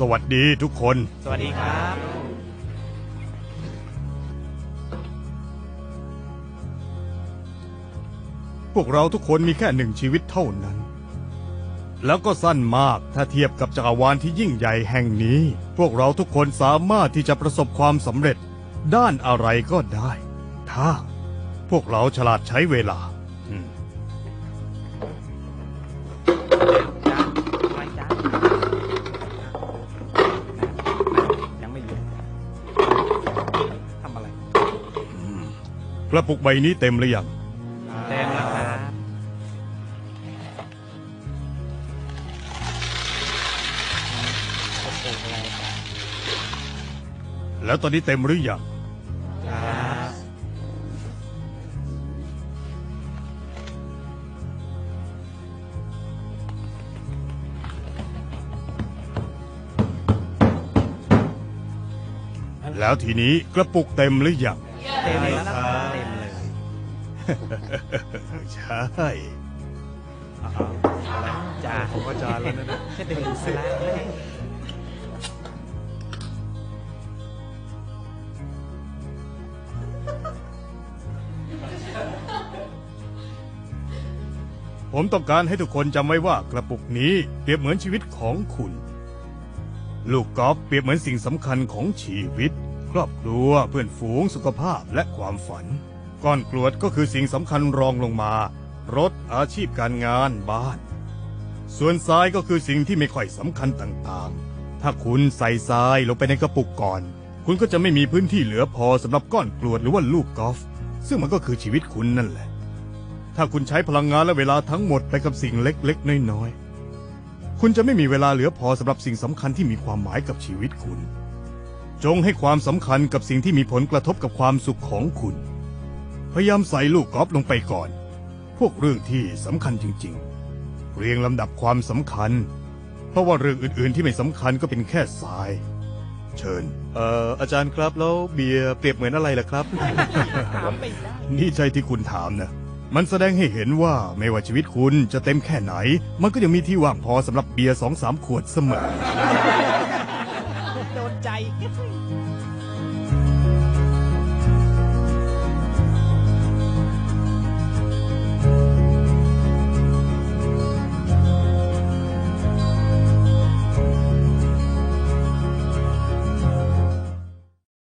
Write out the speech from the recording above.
สวัสดีทุกคน สวัสดีครับ พวกเราทุกคนมีแค่หนึ่งชีวิตเท่านั้น แล้วก็สั้นมากถ้าเทียบกับจักรวาลที่ยิ่งใหญ่แห่งนี้ พวกเราทุกคนสามารถที่จะประสบความสำเร็จด้านอะไรก็ได้ ถ้า พวกเราฉลาดใช้เวลา อืม กระปุกใบนี้เต็มหรือยัง เต็มแล้วครับโอ้โหอะไรครับแล้วตอนนี้เต็มหรือยังครับแล้วทีนี้กระปุกเต็มหรือยังเต็มแล้วครับเต็มเลย ใช่จ้าผมก็จานแล้วนะจะเดินสลาเลยผมต้องการให้ทุกคนจำไว้ว่ากระปุกนี้เปรียบเหมือนชีวิตของคุณ ลูกกอล์ฟเปรียบเหมือนสิ่งสำคัญของชีวิต ครอบครัวเพื่อนฝูงสุขภาพและความฝัน ก้อนกรวดก็คือสิ่งสำคัญรองลงมา รถอาชีพการงานบ้าน ส่วนทรายก็คือสิ่งที่ไม่ค่อยสำคัญต่างๆ ถ้าคุณใส่ทรายลงไปในกระปุกก่อน คุณก็จะไม่มีพื้นที่เหลือพอสำหรับก้อนกรวดหรือว่าลูกกอล์ฟซึ่งมันก็คือชีวิตคุณนั่นแหละ ถ้าคุณใช้พลังงานและเวลาทั้งหมดไปกับสิ่งเล็กๆ น้อยๆ คุณจะไม่มีเวลาเหลือพอสำหรับสิ่งสำคัญที่มีความหมายกับชีวิตคุณ จงให้ความสำคัญกับสิ่งที่มีผลกระทบกับความสุขของคุณ พยายามใส่ลูกกอล์ฟลงไปก่อน พวกเรื่องที่สำคัญจริง ๆ เรียงลำดับความสำคัญ เพราะว่าเรื่องอื่นๆที่ไม่สำคัญก็เป็นแค่ทราย เชิญ เอ่ออาจารย์ครับแล้วเบียร์เปรียบเหมือนอะไรล่ะครับ ถามไม่ได้ นี่ใช่ที่คุณถามนะ มันแสดงให้เห็นว่าไม่ว่าชีวิตคุณจะเต็มแค่ไหน มันก็ยังมีที่ว่างพอสำหรับเบียร์สองสามขวดเสมอ โดนใจ